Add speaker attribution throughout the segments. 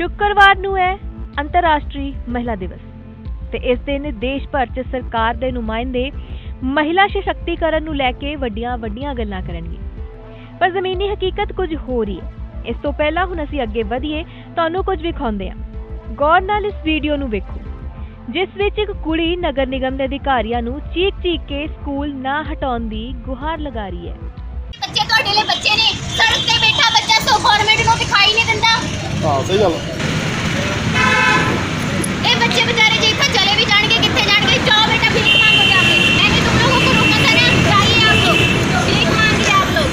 Speaker 1: ਸ਼ੁੱਕਰਵਾਰ ਨੂੰ ਹੈ ਅੰਤਰਰਾਸ਼ਟਰੀ ਮਹਿਲਾ ਦਿਵਸ ਤੇ ਇਸ ਦਿਨ ਦੇਸ਼ ਭਰ 'ਚ ਸਰਕਾਰ ਦੇ ਨੁਮਾਇੰਦੇ ਮਹਿਲਾ ਸਸ਼ਕਤੀਕਰਨ ਨੂੰ ਲੈ ਕੇ ਵੱਡੀਆਂ ਵੱਡੀਆਂ ਗੱਲਾਂ ਕਰਨਗੇ। ਪਰ ਜ਼ਮੀਨੀ ਹਕੀਕਤ ਕੁਝ ਹੋਰ ਹੀ ਹੈ। ਇਸ ਤੋਂ ਪਹਿਲਾਂ ਹੁਣ ਅਸੀਂ ਅੱਗੇ ਵਧੀਏ, ਤੁਹਾਨੂੰ ਕੁਝ ਵਿਖਾਉਂਦੇ ਹਾਂ। ਗੌਰ ਨਾਲ ਇਸ ਵੀਡੀਓ ਨੂੰ ਵੇਖੋ। ਜਿਸ ਵਿੱਚ ਇੱਕ ਕੁੜੀ ਨਗਰ ਨਿਗਮ ਦੇ ਅਧਿਕਾਰੀਆਂ ਨੂੰ ਚੀਕ-ਚੀਕ ਕੇ ਸਕੂਲ ਨਾ ਹਟਾਉਣ ਦੀ ਗੁਹਾਰ ਲਗਾ ਰਹੀ ਹੈ।
Speaker 2: ਬੱਚੇ ਤੁਹਾਡੇ ਲਈ ਬੱਚੇ ਨੇ ਸੜਕ ਤੇ ਬੈਠਾ ਬੱਚਾ ਸੋ ਗਵਰਨਮੈਂਟ ਨੂੰ ਦਿਖਾਈ ਨਹੀਂ ਦਿੰਦਾ
Speaker 3: ਹਾਂ ਸਹੀ ਗੱਲ
Speaker 2: ਇਹ ਬੱਚੇ ਵਿਚਾਰੇ ਜੇ ਇੱਥੋਂ ਚਲੇ ਵੀ ਜਾਣਗੇ ਕਿੱਥੇ ਜਾਣਗੇ ਜਾਓ बेटा भीख मांगो जाके मैं कि तुम लोगों को रोका था ना जाइए आप लोग भीख मांगिए आप लोग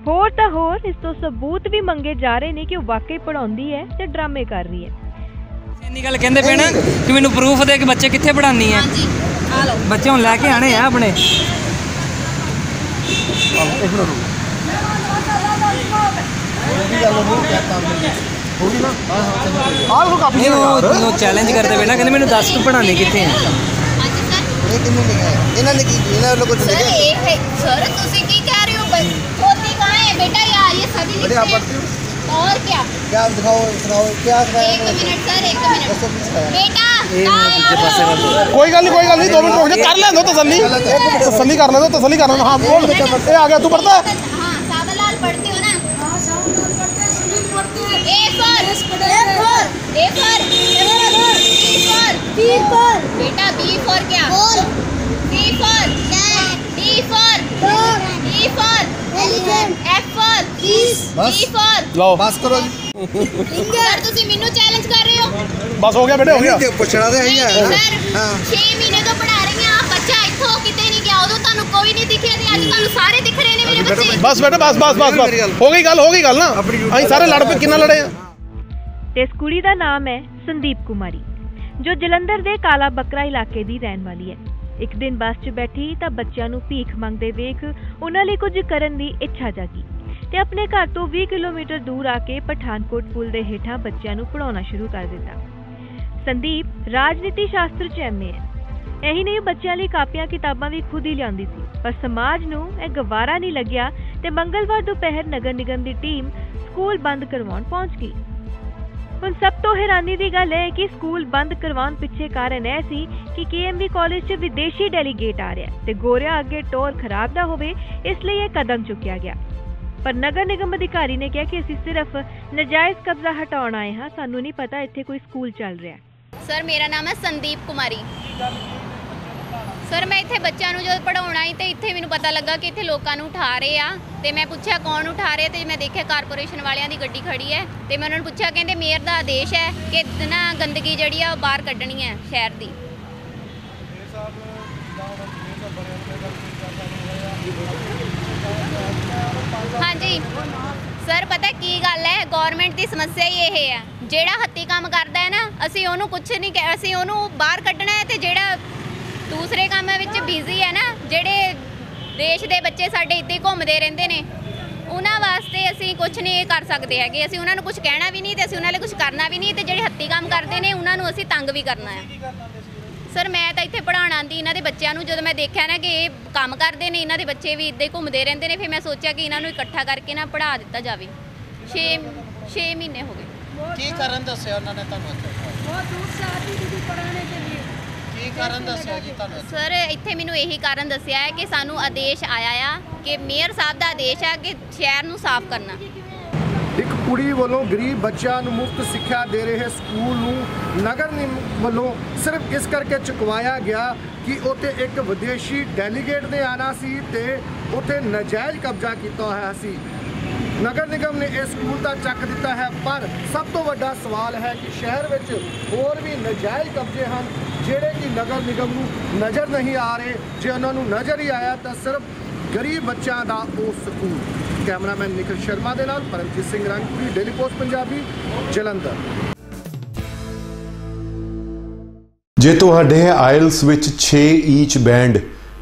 Speaker 1: ਹੋਰ ਤਾਂ ਹੋਰ ਇਸ ਤੋਂ ਸਬੂਤ ਵੀ ਮੰਗੇ ਜਾ ਰਹੇ ਨੇ ਕਿ ਉਹ ਵਾਕਈ ਪੜਾਉਂਦੀ ਹੈ ਤੇ ਡਰਾਮੇ ਕਰ ਰਹੀ ਹੈ
Speaker 4: ਇੰਨੀ ਗੱਲ ਕਹਿੰਦੇ ਪਏ ਨਾ ਕਿ ਮੈਨੂੰ ਪ੍ਰੂਫ ਦੇ ਕਿ ਬੱਚੇ ਕਿੱਥੇ ਪੜਾਨੀ ਹੈ
Speaker 2: ਹਾਂਜੀ ਆ ਲਓ
Speaker 4: ਬੱਚੇ ਹੁਣ ਲੈ ਕੇ ਆਣੇ ਆ ਆਪਣੇ
Speaker 3: ਇੱਕ ਮਿੰਟ ਹੋਗੀ ਗੱਲ ਹੋ ਗਿਆ ਕੰਮ ਹੋਗੀ ਨਾ ਹਾਂ ਹਾਂ ਆਹ ਲੋ ਕਾਪੀ
Speaker 4: ਨਹੀਂ ਉਹ ਉਹ ਚੈਲੰਜ ਕਰਦੇ ਪਏ ਨਾ ਕਹਿੰਦੇ ਮੈਨੂੰ ਦੱਸ ਤੂੰ ਪੜਾਣੀ ਕਿੱਥੇ ਹੈ
Speaker 2: ਹਾਂਜੀ ਸਰ
Speaker 5: ਇਹ ਕਿੰਨੂੰ ਲਿਖਿਆ ਹੈ? ਇਹਨਾਂ ਨੇ ਕੀ ਇਹਨਾਂ ਵੱਲੋਂ ਕੁਝ
Speaker 2: सर
Speaker 5: ਲਿਖਿਆ
Speaker 2: एक है सर ਤੁਸੀਂ ਕੀ ਕਹਿ ਰਹੇ ਹੋ ਬ- होती कहाँ है बेटा यार ये सभी
Speaker 5: बेटे, आप
Speaker 2: लिखते
Speaker 5: पढ़ती
Speaker 2: हैं और क्या
Speaker 5: क्या दिखाओ दिखाओ क्या सिखाया
Speaker 2: एक
Speaker 5: इन्होंने?
Speaker 2: मिनट सर एक मिनट
Speaker 5: ਦੱਸੋ ਕੀ ਸਿਖਾਇਆ
Speaker 2: बेटा
Speaker 4: ਇਹ ਮੈਂ ਦੂਜੇ ਪਾਸੇ ਕਰ ਦੂੰ
Speaker 3: ਕੋਈ ਗੱਲ ਨਹੀਂ ਕੋਈ ਗੱਲ ਨਹੀਂ 2 ਮਿੰਟ ਰੁਕ ਜਾ ਕਰ ਲੈਣ ਦੋ ਤਸੱਲੀ ਤਸੱਲੀ ਕਰ ਲੈਣ ਦੋ ਤਸੱਲੀ ਕਰ ਲੈਣ ਹਾਂ ਬੋਲ ਇਹ ਆ ਗਿਆ ਤੂੰ ਪੜਦਾ ਹੈ
Speaker 2: हाँ सावरलाल पढ़ते हो ना A for A for A for B for B for बेटा बी फॉर क्या ball C for cat D for dog E for elephant F for fish
Speaker 5: बस।
Speaker 2: जी फॉर
Speaker 3: ਲਓ
Speaker 5: ਬਸ ਕਰੋ ਜੀ
Speaker 2: सर ਤੁਸੀਂ ਮੈਨੂੰ ਚੈਲੰਜ ਕਰ ਰਹੇ ਹੋ
Speaker 3: ਬਸ ਹੋ ਗਿਆ ਬੇਟੇ ਹੋ ਗਿਆ।
Speaker 5: ਤੇ ਪੁੱਛਣਾ ਤੇ ਹੈ ਹੀ
Speaker 2: ਨਹੀਂ
Speaker 5: ਹੈ।
Speaker 2: ਸਰ
Speaker 5: ਹਾਂ।
Speaker 2: 6 ਮਹੀਨੇ ਤੋਂ ਪੜਾ ਰਹੀ ਹਾਂ ਬੱਚਾ ਇੱਥੋਂ ਕਿਤੇ ਨਹੀਂ ਗਿਆ ਉਦੋਂ ਤੁਹਾਨੂੰ ਕੋਈ ਨਹੀਂ ਦਿਖਿਆ ਤੇ ਅੱਜ ਤੁਹਾਨੂੰ ਸਾਰੇ ਦਿਖ ਰਹੇ ਨੇ ਮੇਰੇ ਬੱਚੇ।
Speaker 3: ਬਸ ਬੇਟੇ ਬਸ ਬਸ ਬਸ ਬਸ। ਹੋ ਗਈ ਗੱਲ ਹੋ ਗਈ ਗੱਲ ਨਾ। ਅਸੀਂ ਸਾਰੇ ਲੜ ਪਏ ਕਿੰਨਾ ਲੜੇ ਆ?
Speaker 1: ਤੇ ਇਸ ਕੁੜੀ ਦਾ ਨਾਮ ਹੈ ਸੰਦੀਪ ਕੁਮਾਰੀ ਜੋ ਜਲੰਧਰ ਦੇ ਕਾਲਾ ਬੱਕਰਾ ਇਲਾਕੇ ਦੀ ਰਹਿਣ ਵਾਲੀ ਹੈ। ਇੱਕ ਦਿਨ ਬੱਸ 'ਚ ਬੈਠੀ ਤਾਂ ਬੱਚਿਆਂ ਨੂੰ ਭੀਖ ਮੰਗਦੇ ਵੇਖ ਉਹਨਾਂ ਲਈ ਕੁਝ ਕਰਨ ਦੀ ਇੱਛਾ ਜਾਗੀ ਤੇ ਆਪਣੇ ਘਰ ਤੋਂ 20 ਕਿਲੋਮੀਟਰ ਦੂਰ ਆ ਕੇ ਪਠਾਨਕੋਟ ਪੁਲ ਦੇ ਹੇਠਾਂ ਬੱਚਿਆਂ ਨੂੰ ਪੜਾਉਣਾ ਸ਼ੁਰੂ ਕਰ ਦਿੱਤਾ। ਸੰਦੀਪ ਰਾਜਨੀਤੀ ਸ਼ਾਸਤਰ 'ਚ ਐਮਏ ਹੈ। ਇਹੀ ਨਹੀਂ ਬੱਚਿਆਂ ਲਈ ਕਾਪੀਆਂ ਕਿਤਾਬਾਂ ਵੀ ਖੁਦ ਹੀ ਲਿਆਉਂਦੀ ਸੀ। ਪਰ ਸਮਾਜ ਨੂੰ ਇਹ ਗਵਾਰਾ ਨਹੀਂ ਲੱਗਿਆ ਤੇ ਮੰਗਲਵਾਰ ਦੁਪਹਿਰ ਨਗਰ ਨਿਗਮ ਦੀ ਟੀਮ ਸਕੂਲ ਬੰਦ ਕਰਵਾਉਣ ਪਹੁੰਚ ਗਈ। ਹੁਣ ਸਭ ਤੋਂ ਹੈਰਾਨੀ ਦੀ ਗੱਲ ਹੈ ਕਿ ਸਕੂਲ ਬੰਦ ਕਰਵਾਉਣ ਪਿੱਛੇ ਕਾਰਨ ਇਹ ਸੀ ਕਿ ਕੇਐਮਬੀ ਕਾਲਜ 'ਚ ਵਿਦੇਸ਼ੀ ਡੈਲੀਗੇਟ ਆ ਰਿਹਾ ਤੇ ਗੋਰਿਆ ਅੱਗੇ ਟੋਰ ਖਰਾਬ ਨਾ ਹੋਵੇ, ਇਸ ਲਈ ਇਹ ਕਦਮ ਚੁੱਕਿਆ ਗਿਆ। ਪਰ ਨਗਰ ਨਿਗਮ ਅਧਿਕਾਰੀ ਨੇ ਕਿਹਾ ਕਿ ਅਸੀਂ ਸਿਰਫ ਨਜਾਇਜ਼ ਕਬਜ਼ਾ ਹਟਾਉਣ ਆਏ ਹਾਂ, ਸਾਨੂੰ ਨਹੀਂ ਪਤਾ ਇੱਥੇ ਕੋਈ ਸਕੂਲ ਚੱਲ ਰਿਹਾ
Speaker 2: ਸਰ, ਮੇਰਾ ਨਾਮ ਹੈ ਸੰਦੀਪ ਕੁਮਾਰੀ। ਸਰ, ਮੈਂ ਇੱਥੇ ਬੱਚਿਆਂ ਨੂੰ ਜਦੋਂ ਪੜਾਉਣਾ ਹੀ ਤੇ ਇੱਥੇ ਮੈਨੂੰ ਪਤਾ ਲੱਗਾ ਕਿ ਇੱਥੇ ਲੋਕਾਂ ਨੂੰ ਉਠਾ ਰਹੇ ਆ। ਤੇ ਮੈਂ ਪੁੱਛਿਆ ਕੌਣ ਉਠਾ ਰਿਹਾ ਤੇ ਮੈਂ ਦੇਖਿਆ ਕਾਰਪੋਰੇਸ਼ਨ ਵਾਲਿਆਂ ਦੀ ਗੱਡੀ ਖੜੀ ਹੈ। ਤੇ ਮੈਂ ਉਹਨਾਂ ਨੂੰ ਪੁੱਛਿਆ, ਕਹਿੰਦੇ ਮੇਅਰ ਦਾ ਆਦੇਸ਼ ਹੈ ਕਿ ਨਾ ਗੰਦਗੀ ਜਿਹੜੀ ਆ ਉਹ ਬਾਹਰ ਕੱਢਣੀ ਹੈ ਸ਼ਹਿਰ ਦੀ। ਹਾਂਜੀ। ਸਰ, ਪਤਾ ਕੀ ਗੱਲ ਹੈ? ਦੀ ਸਮੱਸਿਆ ਹੀ ਇਹ ਹੈ ਜਿਹੜਾ ਹੱਤੀ ਕੰਮ ਕਰਦਾ ਹੈ ਨਾ, ਅਸੀਂ ਉਹਨੂੰ ਕੁਝ ਨਹੀਂ ਅਸੀਂ ਉਹਨੂੰ ਬਾਹਰ ਕੱਢਣਾ ਹੈ ਤੇ ਜਿਹੜਾ ਦੂਸਰੇ ਕੰਮਾਂ ਵਿੱਚ ਬਿਜ਼ੀ ਹੈ ਨਾ, ਜਿਹੜੇ ਦੇਸ਼ ਦੇ ਬੱਚੇ ਸਾਡੇ ਇੱਥੇ ਘੁੰਮਦੇ ਰਹਿੰਦੇ ਨੇ, ਉਹਨਾਂ ਵਾਸਤੇ ਅਸੀਂ ਕੁਝ ਨਹੀਂ ਕਰ ਸਕਦੇ ਹੈਗੇ। ਅਸੀਂ ਉਹਨਾਂ ਨੂੰ ਕੁਝ ਕਹਿਣਾ ਵੀ ਨਹੀਂ ਤੇ ਅਸੀਂ ਉਹਨਾਂ ਲਈ ਕੁਝ ਕਰਨਾ ਵੀ ਨਹੀਂ ਤੇ ਜਿਹੜੇ ਹੱਤੀ ਕੰਮ ਕਰਦੇ ਨੇ, ਉਹਨਾਂ ਨੂੰ ਅਸੀਂ ਤੰਗ ਵੀ ਕਰਨਾ ਹੈ। ਸਰ, ਮੈਂ ਤਾਂ ਇੱਥੇ ਪੜਾਉਣ ਆਂਦੀ ਇਹਨਾਂ ਦੇ ਬੱਚਿਆਂ ਨੂੰ ਜਦੋਂ ਮੈਂ ਦੇਖਿਆ ਨਾ ਕਿ ਇਹ ਕੰਮ ਕਰਦੇ ਨੇ, ਇਹਨਾਂ ਦੇ ਬੱਚੇ ਵੀ ਇੱਦਾਂ ਹੀ ਘੁੰਮਦੇ ਰਹਿੰਦੇ ਨੇ, ਫਿਰ ਮੈਂ ਸੋਚਿਆ ਕਿ ਇਹਨਾਂ ਨੂੰ ਇਕੱਠਾ ਕਰਕੇ ਨਾ ਪੜ੍ਹਾ ਦਿੱਤਾ ਜਾਵੇ। 6 6 ਮਹੀਨੇ ਹੋ ਗਏ।
Speaker 6: ਕੀ ਕਾਰਨ ਦੱਸਿਆ ਉਹਨਾਂ ਨੇ ਤੁਹਾਨੂੰ ਇੱਥੇ? ਬਹੁਤ ਦੂਰ ਸੇ ਆਤੀ ਦੀਦੀ ਪੜਾਣੇ ਕੇ ਲਈ ਕੀ ਕਾਰਨ ਦੱਸਿਆ ਜੀ ਤੁਹਾਨੂੰ ਇੱਥੇ?
Speaker 2: ਸਰ ਇੱਥੇ ਮੈਨੂੰ ਇਹੀ ਕਾਰਨ ਦੱਸਿਆ ਹੈ ਕਿ ਸਾਨੂੰ ਆਦੇਸ਼ ਆਇਆ ਆ ਕਿ ਮੇਅਰ ਸਾਹਿਬ ਦਾ ਆਦੇਸ਼ ਹੈ ਕਿ ਸ਼ਹਿਰ ਨੂੰ ਸਾਫ਼ ਕਰਨਾ।
Speaker 7: ਇੱਕ ਕੁੜੀ ਵੱਲੋਂ ਗਰੀਬ ਬੱਚਿਆਂ ਨੂੰ ਮੁਫਤ ਸਿੱਖਿਆ ਦੇ ਰਹੇ ਸਕੂਲ ਨੂੰ ਨਗਰ ਨਿਗਮ ਵੱਲੋਂ ਸਿਰਫ ਇਸ ਕਰਕੇ ਚੁਕਵਾਇਆ ਗਿਆ ਕਿ ਉੱਥੇ ਇੱਕ ਵਿਦੇਸ਼ੀ ਡੈਲੀਗੇਟ ਨੇ ਆਣਾ ਸੀ ਤੇ ਉੱਥੇ ਨਜਾਇਜ਼ ਕਬਜ਼ਾ ਕੀਤਾ ਹੋਇਆ ਸੀ। ਨਗਰ ਨਿਗਮ ਨੇ ਇਹ ਸਕੂਲ ਤਾਂ ਚੱਕ ਦਿੱਤਾ ਹੈ, ਪਰ ਸਭ ਤੋਂ ਵੱਡਾ ਸਵਾਲ ਹੈ ਕਿ ਸ਼ਹਿਰ ਵਿੱਚ ਹੋਰ ਵੀ ਨਜਾਇਜ਼ ਕਬਜ਼ੇ ਹਨ, ਜਿਹੜੇ ਕਿ ਨਗਰ ਨਿਗਮ ਨੂੰ ਨਜ਼ਰ ਨਹੀਂ ਆ ਰਹੇ। ਜੇ ਉਹਨਾਂ ਨੂੰ ਨਜ਼ਰ ਹੀ ਆਇਆ ਤਾਂ ਸਿਰਫ ਗਰੀਬ ਬੱਚਿਆਂ ਦਾ ਉਹ ਸਕੂਲ। ਕੈਮਰਾਮੈਨ ਨਿਖਿਲ ਸ਼ਰਮਾ ਦੇ ਨਾਲ ਪਰਮਜੀਤ ਸਿੰਘ ਰੰਗਪੁਰੀ, ਡੇਲੀ ਪੋਸਟ, ਪੰਜਾਬੀ, ਜਲੰਧਰ।
Speaker 8: ਜੇ ਤੁਹਾਡੇ ਆਇਲਸ ਵਿੱਚ 6 ਈਚ ਬੈਂਡ